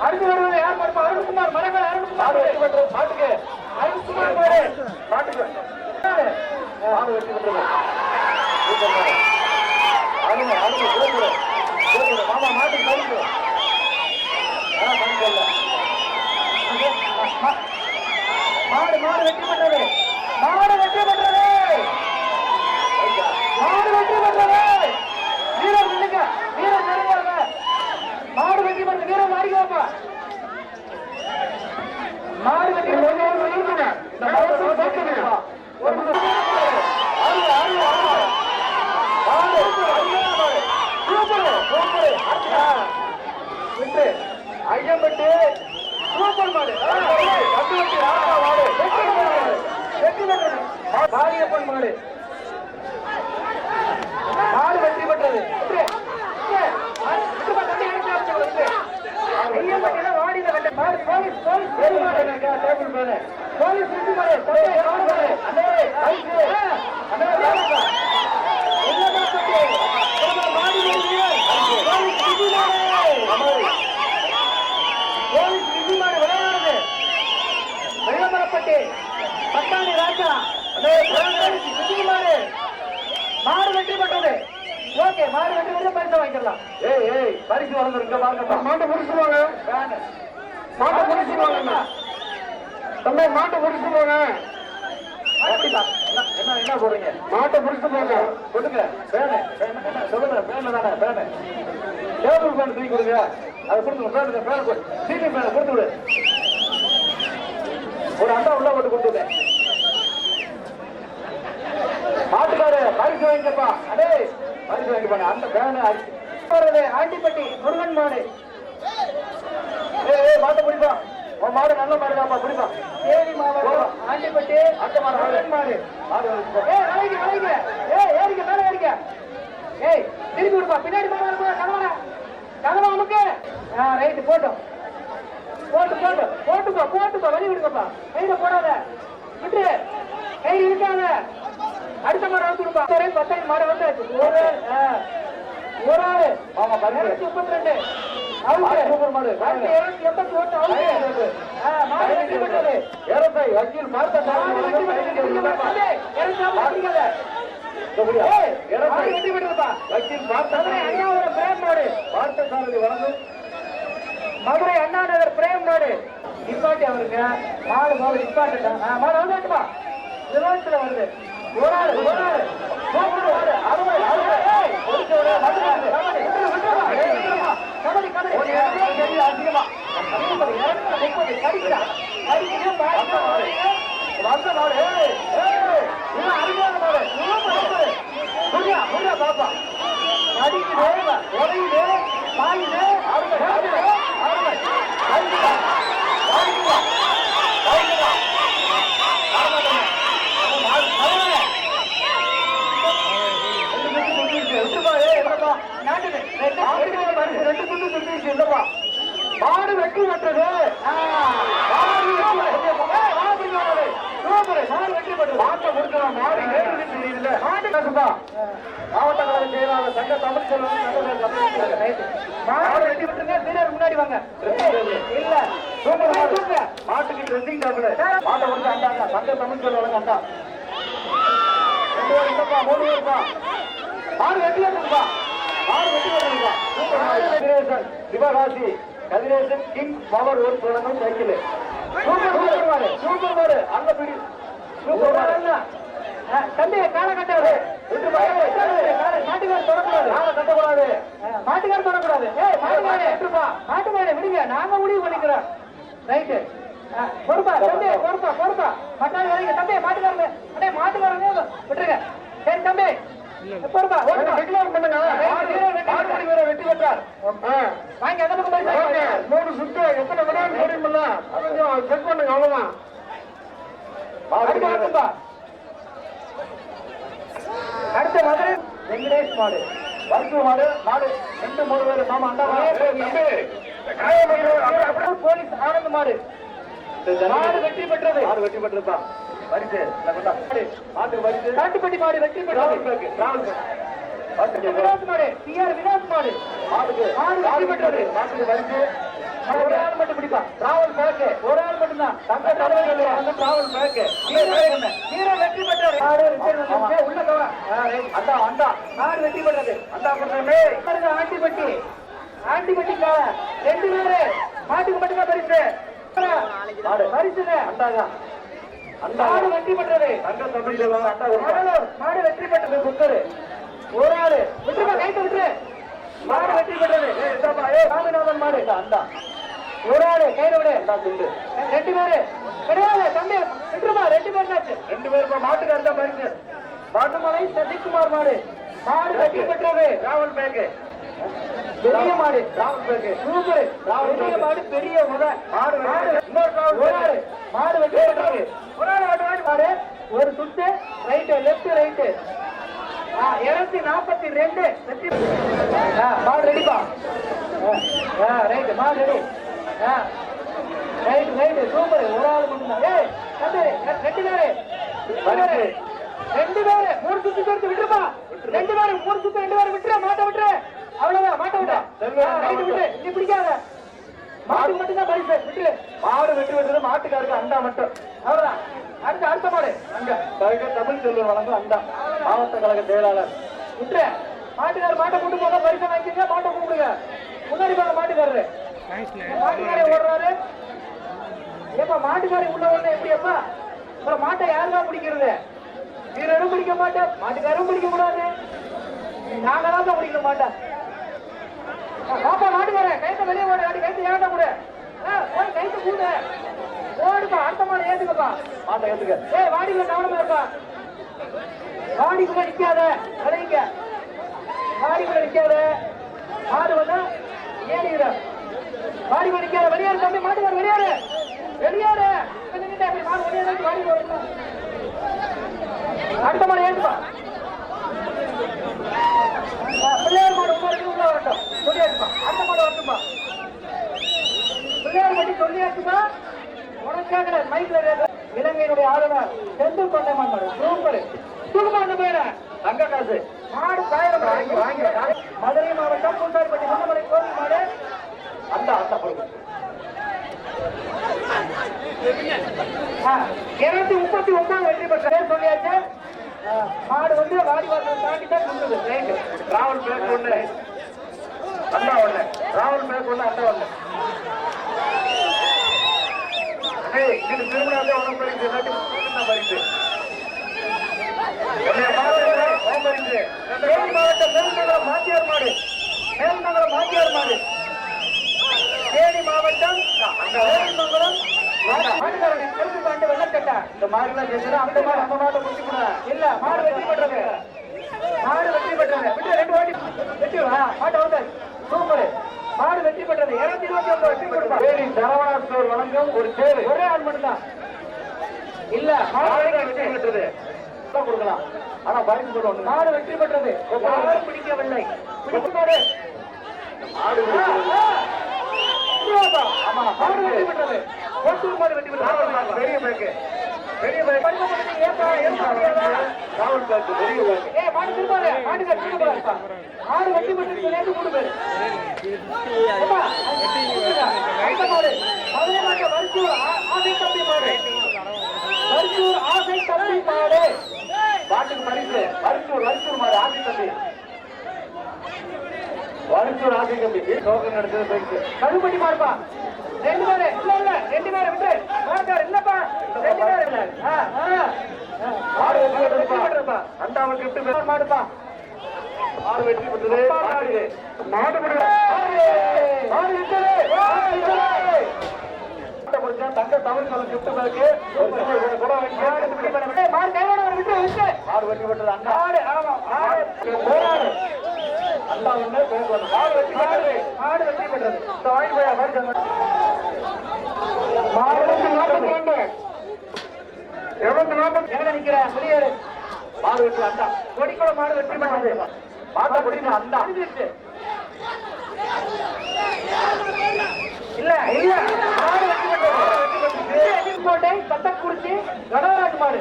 அடுத்து வருவது யார் மாடுப்பா அருண்குமார் மரங்கள் அருண்குமார். வெற்றி பெற்றது. மாட்டுக்கு அருண்குமார் மாடு மாட்டுக்கு மாடு வெற்றி பெற்றது. அருமை அருமை. சூப்பர் சூப்பர் மாமா மாட்டுக்கு பரிசு ஆ பரிசு இல்ல? மாடு மாடு வெற்றி பெற்றது. மாடு வெற்றி பெற்றது மாடு வெற்றி பெற்றது வீரர் நில்லுங்க வீரர் நெருங்க மாடு வெற்றி பெற்ற வீரர் மாறிக்கோப்பா மாடு வெற்றி பெற்றது இந்த மாடு சேர்த்துங்க ஒரு நிமிஷம். அருமை அருமை அருமை மாடு அருமையான மாடு சூப்பர் சூப்பர் ஆ. விட்டு ஐயம்பட்டு சூப்பர் மாடு. ஆ, மாடு வெட்டி ஆமா மாடு வெற்றி மாடு வெற்றி பெற்றது மா- மாரியப்பன் மாடு மாடு வெற்றி பெற்றது வெற்றி. டேபிள் மேலே போலீஸ் வெற்றி மாடு தம்பி, மாடு மாடு. அண்ணே, ஐசு. அண்ணே, வேலைப்பா. என்னடா தம்பி? ஏம்மா, மாடு வெற்றி? போலீஸ் வெற்றி மாடு. போலீஸ் வெற்றி மாடு விளையாடுது வெள்ளமரப்பட்டி பட்டாணி ராஜா அண்ணே, போலீஸ் வெற்றி மாடு மாடு வெற்றி பெற்றது ஓகே மாடு பரிசு வாங்கிக்கலாம் ஏய் ஏய் பரிசு வளர்ந்துருங்க பாருங்க மாட்டை முடிச்சுவாங்க மாட்டை முடிச்சுவாங்க தம்பி மாட்டை முடிச்சுவாங்க என்ன என்ன சொல்றீங்க? மாட்டை முடிச்சு போங்க சொல்லுங்க பேனு சொல்லுங்க. தானே பேனு டேபிள் பேன் தூக்கி கொடுங்க. அதை கொடுத்துங்க பேனு பேனு சீனி பேனை கொடுத்து விடு ஒரு அண்டா உள்ள போட்டு கொடுத்து விடு மாட்டுக்காரு பரிசு வாங்கிக்கப்பா. அடே பரிசு அந்த பேனு அடிச்சு. வருது ஆண்டிப்பட்டி முருகன் மாடு. மாட்டை பிடிப்பா. உன் மாடு நல்ல மாடுதாப்பா பிடிப்பா. தேனி மாவட்டம் ஆண்டிப்பட்டி அந்த மாடு முருகன் மாடு. மாடு ஏய் அழைங்க அழைங்க ஏய் ஏறிங்க மேல ஏறிங்க ஏய் திருப்பி விடுப்பா பின்னாடி மாடு வரும்போது கதவா கதவா அமுக்கு ஆ ரைட்டு போட்டோம். போட்டு போட்டு போட்டுப்பா போட்டுப்பா வழி விடுங்கப்பா. கையில போடாத. விட்டு கை இருக்காத மாடு பத்தாயிரம் மாடு வந்தாச்சு. ஒரு ஆ, ஒரு ஆளு. ஆமா இருநூத்தி முப்பத்தி ரெண்டு மதுரை அண்ணா நகர் பிரேம் நாடு நிப்பாட்டி அவருங்க மாடு மாடு நிப்பாட்டுட்டா மாடு வந்துட்டுப்பா விரோதத்துல வருது. பாப்பா. கடிக்குது, உடையுது, பாயுது, அருமை ரெண்டு வெற்றி பெற்றது மாடு மாடு வெற்றி பெற்றது. மாவட்ட கழக செயலாளர் சங்க தமிழ் செல்வன் வெட்டி முன்னாடி வாங்க இல்ல மாட்டுக்கு ட்ரெஸ்ஸிங் டேபிள் மாட்டை கொடுத்து அண்டாங்க சங்க தமிழ் செல்வன் அண்டா ரெண்டு பேர் இல்லப்பா மூணு பேருப்பா மாடு வெட்டி வந்துருப்பா கதிரேசன் சிவகாசி கதிரேசன் கிங் பவர் ஒரு தொடங்கும் சைக்கிள். சூப்பர் சூப்பர் சூப்பர் மாடு அங்க பிடி. சூப்பர் மாடு என்ன தம்பி காலை பயம் மாட்டுக்கார தொடக்கூடாது. நாம கட்டக்கூடாது. மாட்டுக்கார தொடக்கூடாது. ஏய் மாட்டுக்காரே விட்டுருப்பா மாட்டுக்காரே விடுங்க. நாங்க முடிவு பண்ணிக்கிறோம். ரைட்டு. பொறுப்பா தம்பி பொறுப்பா பொறுப்பா. பட்டாளி வரைக்கும் தம்பி மாட்டுக்காரங்க. அடே மாட்டுக்காரங்க விட்டுருங்க. சரி தம்பி பொறுப்பா ஓடுப்பா. டிக்ளேர் பண்ணுங்க ரைட்டு, வீரர் வெற்றி மாடு பெற்றார். வீரர் வெற்றி பெற்றார் ஆ. வாங்கி அந்த பக்கம் போய் ஓகே. சாப்பிடுங்க. மூணு சுத்து எத்தனை விடான்னு தெரியுமில்ல அது கொஞ்சம் செக் பண்ணுங்க அவ்வளவுதான் வாங்கப்பா. அடுத்த மதுரை வெங்கடேஷ் மாடு. மருத்துவ மாடு மாடு. ரெண்டு மூணு பேர் மாமா அண்டா போலீஸ் ஆனந்த் மாடு. மாடு வெற்றி பெற்றது. மாடு வெற்றி காட்டுப்பட்டி மாடு வெற்றி டிராவல் பெற்றது மாடு ஆர் மாடு. மாடு வெற்றி மாட்டுக்கு ஒரு ஆள் வெட்டிப்பா டிராவல் பேக்கு ஒரு ஆள் மட்டும்தான். தங்க தலைவர் வந்து டிராவல் பேக்கு ஹீரோ வெற்றி பெற்றாரு. உள்ள கவா அண்டா அண்டா. ஆடு வெற்றி பெற்றது? அண்டா கொடுத்தே பாருங்க, ஆண்டிப்பட்டி ஆண்டிப்பட்டிக்கா ரெண்டு பேரு. மாட்டுக்கு மட்டும்தான் பரிசு. பரிசுங்க. அண்டாங்க. அண்டா மாடு வெற்றி பெற்றது. தங்க தமிழ் சொல்லுவாங்க அண்டா கொடுத்தா. கடலூர் மாடு வெற்றி பெற்றது. புத்தரு ஒரு ஆளு. விட்டுருப்பா கைட்டு விட்டுரு. மாடு வெற்றி பெற்றது. சாமிநாதன் மாடு. அண்டா. ஒரு ஆளு கையில விடு. ரெண்டு பேரு. கிடையாது தம்பி விட்டுருப்பா ரெண்டு பேர் ஆச்சு ரெண்டு பேருப்பா மாட்டுக்காரர் தான் பரிசு பாட்டுமலை சசிகுமார் மாடு. மாடு வெற்றி பெற்றது. Travel bag. பெரிய மாடு. Travel bag. சூப்பர். பெரிய மாடு பெரிய முத. மாடு மாடு ஒரு ஆளு. மாடு வெற்றி பெற்றது. ஒரு ஆளு மாடு. ஒரு சுத்து ரைட்டு லெஃப்ட் ரைட்டு இருநூத்தி நாற்பத்தி ரெண்டு வெற்றி ரைட்டு மாடு ரெடி ரைட்டு சூப்பர் ஒரு ஆள் மட்டும்தான். ஏய் தம்பி ரெண்டு பேரு. ரெண்டு பேரு. மூணு சுத்து சேர்த்து விட்டுருப்பா. ரெண்டு பேரு மூணு சுத்து ரெண்டு பேரு விட்டுரு. மாட்ட விட்டுரு. அவ்வளவுதான் மாட்ட விட்டு ரைட்டு விட்டு. நீ பிடிக்காத. மாட்டுக்கு மட்டும்தான் பரிசு. விட்டுரு. மாடு வெற்றி பெற்றது மாட்டுக்காருக்கு அண்டா மட்டும். அவ்வளவுதான். அடுத்த அடுத்த மாடு. அங்க தமிழ் செல்வன் வழங்கும் அண்டா. மாவட்ட கழக செயலாளர். விட்டுரு. மாட்டுக்காரர் மாட்டை கொண்டு போங்க பரிசு வாங்கிக்கங்க. மாட்டை கூப்பிடுங்க. முன்னாடி போங்க மாட்டுக்காரரு. மாட்டுக்காரே ஓடுறாரு. ஏப்பா மாட்டுக்காரி உள்ள அப்பா அப்புறம் மாட்டை யாருதான் பிடிக்கிறது? வீரரும் பிடிக்க மாட்டேன் மாட்டுக்காரும் பிடிக்க கூடாது. நாங்களாம் தான் பிடிக்க மாட்டேன் பாப்பா மாட்டுக்காரன் கைத்த வெளியே ஓடு அடி கைத்து ஏன்டா கூட. போய் கைத்து கூடு. ஓடுப்பா அடுத்த மாடு ஏத்துக்கப்பா. மாட்டை ஏத்துக்க. ஏய் வாடிக்குள்ள கவனமா இருப்பா. வாடிக்குள்ள நிக்காத அடைங்க வாடிக்குள்ள நிக்காத. மாடு வந்தா ஏறிடுற வாடிக்குள்ள நிக்காத வெளியாரு தம்பி மாட்டுக்கார வெளியாரு வெளியாரு வாடி அடுத்த மாடு ஏத்துப்பா ஆ, பிள்ளையார் மாடு உள்ள வரட்டும். சொல்லியாச்சுப்பா அடுத்த மாடு வரட்டும்பா பிள்ளையார் பட்டி சொல்லியாச்சுப்பா உனக்காக மைக்ல இலங்கையினுடைய ஆளுநர் செந்தில் கொண்டமான் மாடு சூப்பர். தூக்குமா அந்த பேர. தங்க காசு. மாடு காயிரம் வாங்கி, வாங்கி. மதுரை மாவட்டம் பூசாரிப்பட்டி முன்னமலை கோவில் மாடு. அண்டா அண்டா கொடுங்க இருநூத்தி முப்பத்தி ஒன்பது வெற்றி பெற்ற சொல்லியாச்சு. மாடு வந்து வாடிவாசல் தாண்டி தான் கொண்டது ரைட்டு டிராவல் பேக் ஒண்ணு அண்ணா ஒண்ணு ராவல் பேக் ஒண்ணு அண்ணா ஒண்ணு இது திருமணம் உனக்கு பரிசு பரிசு மாவட்டம் மேல்நகரம் மாத்தியார் மாடு. மேல்நகரம் மாத்தியார் மாடு. தேனி மாவட்டம் மாட்டுக்காரனை கருப்பு பாண்டு வெள்ளக்கட்டா இந்த மாதிரி எல்லாம் செஞ்சா அந்த மாதிரி நம்ம மாட்டை முடிச்சு கூட இல்ல மாடு வெற்றி பெற்றது. மாடு வெற்றி பெற்றது. விட்டு ரெண்டு வாட்டி. வெற்றி மாட்டு வந்து சூப்பர். மாடு வெற்றி பெற்றது. இருநூத்தி இருபத்தி ஒன்பது வெற்றி கொடுப்பா. தேனி சரவணா ஸ்டோர் வழங்கும் ஒரு சேரு ஒரே ஆள் மட்டும்தான். இல்ல மாடு மாடு வெற்றி பெற்றது. கொடுக்கலாம். ஆனா பரிசு சொல்ல ஒண்ணு மாடு வெற்றி பெற்றது. யாரும் பிடிக்கவில்லை. பிடிக்கும் மாடு. இதுவாப்பா. ஆமா, மாடு வெற்றி பெற்றது கோட்டூர் டிராவல் பேக் பெற்றது பெரிய பேக்கு பெரிய பேக் ஏப்பா, ஏப்பா முடியாதா? டிராவல் பேக் பெரிய பேக் ஏய், மாடு திரும்பாத. மாட்டுக்கு திரும்ப போறாருப்பா. மாடு வெற்றி பெற்றது நேத்து மூணு பேரு. ஏப்பா, அடுத்த மாடு. மதுரை மாவட்டம் வரிசூர் ஆ- ஆசை தம்பி மாடு. வரிசூர் ஆசை தம்பி மாடு. பாட்டுக்கு பரிசு வரிசூர் வரிசூர் மாடு ஆசி தம்பி வரிசூர் ஆசி தம்பி. டோக்கன் எடுத்தது பரிசு கருப்பட்டி மாடுப்பா. ரெண்டு பேரு. இல்ல, இல்ல, ரெண்டு பேரு விட்டு. மாட்டுக்காரர் இல்லப்பா. ரெண்டு பேரு இல்ல. ஆ, ஆ. ஆ, மாடு வெற்றி பெற்றதுப்பா. அண்டாமல் கிஃப்ட் மாடு மாடுப்பா. மாடு வெற்றி பெற்றது. மாடு. தங்க தமிழ் கலர் கிஃப்ட் பேக்கு கூட மாடு கையோட விட்டு மாடு வெற்றி பெற்றது. அண்டா மாடு ஆமா. மாடு. போராடு ஒண்ணு பேக்கு மாடு வெற்றி மாடு பெற்றது. மாடு வெற்றி பெற்றது. இந்த போய் மாதிரி மாடு வெற்றி நாற்பத்தி ரெண்டு இருபத்தி நாற்பத்தி எங்க நிக்கிற வெளியேறு மாடு வெற்றி அண்டா கொடிக்குளம் மாடு வெற்றி பெற்றது மாட்டை பிடிக்கும் அண்டா இல்ல இல்ல. மாடு வெற்றி பெற்றது. கடவராஜ் மாடு.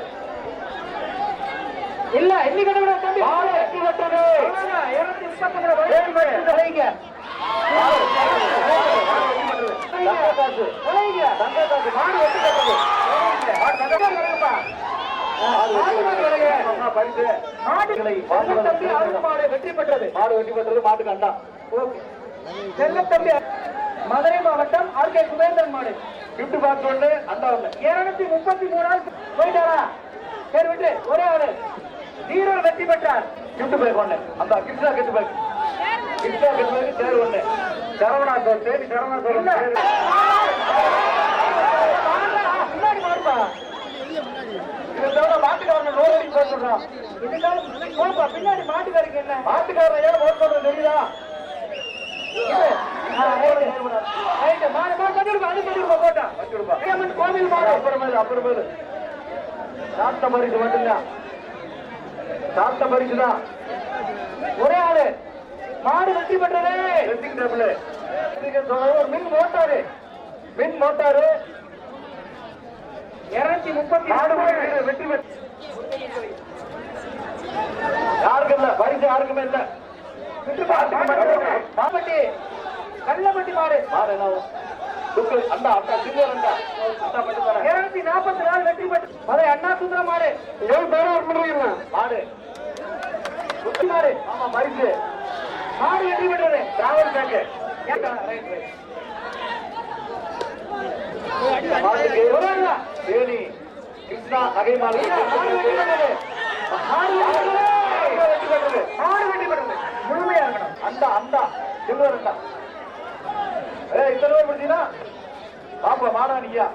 இல்ல இன்னைக்கு கடவுள தம்பி மாடு வெற்றி பெற்றது இருநூத்தி முப்பத்தி ரெண்டு வயசு வைங்க மாடு வெற்றி பெற்றது தங்க காசு விளையுங்க தங்க காசு மாடு வெட்டி கட்டுது மாடு தங்க காசு கிடைக்குமா? மாடு வெட்டி கட்டுது. அம்மா, பரிசு மாடு கிளை, செல்லத்தம்பி அருண் மாடு வெற்றி பெற்றது மாடு வெட்டி பெற்றது மாட்டுக்கு அண்டா செல்லத்தம்பி மதுரை மாவட்டம் ஆர்கே சுபேந்திரன் மாடு கிஃப்ட் பார்த்து ஒண்ணு அண்டா இருநூத்தி முப்பத்தி மூணு நாள் போயிட்டாரா சரி விட்டு ஒரே ஆளு வீரர் வெற்றி பெற்றார் கிஃப்ட் பேக் ஒண்ணு அந்த கிஃப்டா கிஃப்ட் பேக் கிஃப்டா கிஃப்ட் பேக் தேர் ஒண்ணு சரவணா சோர் தேடி சரவணா சோர் முன்னாடி மாறுப்பா இதை தவிர மாட்டுக்காரன் நோய் அடி போய் சொல்றான் இதுக்காக பின்னாடி மாட்டுக்காருக்கு என்ன? மாட்டுக்காரன் ஏன் ஓட் பண்றது தெரியுதா? கோவில் மாடு. அப்புறமேலு அப்புறமேலு சாப்பிட்ட பரிசு மட்டும்தான். சாப்பிட்ட பரிசு தான் ஒரே ஆளு. மாடு வெற்றி பெற்றது. ட்ரெஸ்ஸிங் டேபிள் ஒரு மின் மோட்டாரு. மின் மோட்டாரு. இருநூத்தி முப்பத்தி நாலு வெற்றி பெற்று யாருக்கும் இல்ல பரிசு யாருக்குமே இல்ல. மாப்பட்டி கள்ளப்பட்டி மாடு. மாடு என்ன அண்டா அண்டா சிங்கர் அண்டா. அண்டா மட்டும் தானே இருநூத்தி நாற்பத்தி நாலு வெற்றி பெற்று மதுரை அண்ணா சுந்தர மாடு. எவ்வளவு பேரும் ஒரு பண்ணுவீங்க மாடு. குட்டி மாடு. ஆமா பரிசு. மாடு வெற்றி பெற்றது. Travel right, right. மாட்டுக்கு? தேனி கிருஷ்ணா நகை மாலை முழுமையா இருக்கணும். அண்டா அண்டா. சில்வர் அண்டா. ஏய் இத்தனை பேர் பிடிச்சீங்கன்னா பாப்பா மாடா நீயா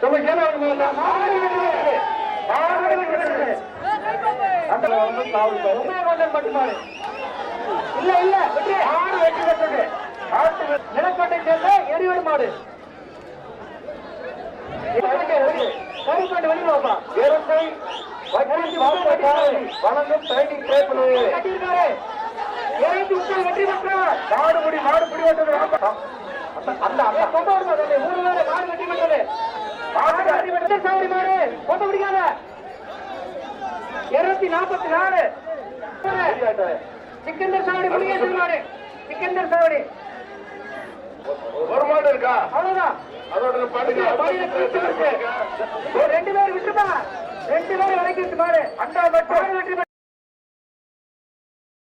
சொல்ல கேள்வி வேணுமா மாடு வெற்றி பெற்றது. மாடு வெற்றி பெற்றது. அண்டா வந்து காவல் பாரு உண்மையாகொண்டன் பட்டு மாடு இல்ல இல்ல. வெற்றி மாடு வெற்றி பெற்றது நிலக்கோட்டை சேர்ந்த எரிவடு மாடு. கருப்பாண்டு வெளியில் வைப்பா இறந்தை வக்கீல் மாவட்டக்காரர் வழங்கும் ட்ரைனிங் டேபிள் கட்டியிருக்காரு. இறங்கி உச்சல் வெற்றி பெற்றார். மாடு முடி மாடு பிடி ஓட்டுறது அந்த அந்த அந்த கொண்டு வருமா தம்பி மூணு பேரு மாடு வெற்றி பெற்றது. மாடு வெற்றி பெற்றது. சாவடி மாடு? கொண்டு பிடிக்காத. இருநூத்தி நாற்பத்தி நாலு. சிக்கந்தர் சாவடி முடியாது மாடு. சிக்கந்தர் சாவடி ஒரு மாடு இருக்கா? அவ்வளவுதான். ரெண்டு பேர் விட்டுப்பா ரெண்டு விலைக்கு விட்டு மாடு அண்டா மட்டும். மாடு வெற்றி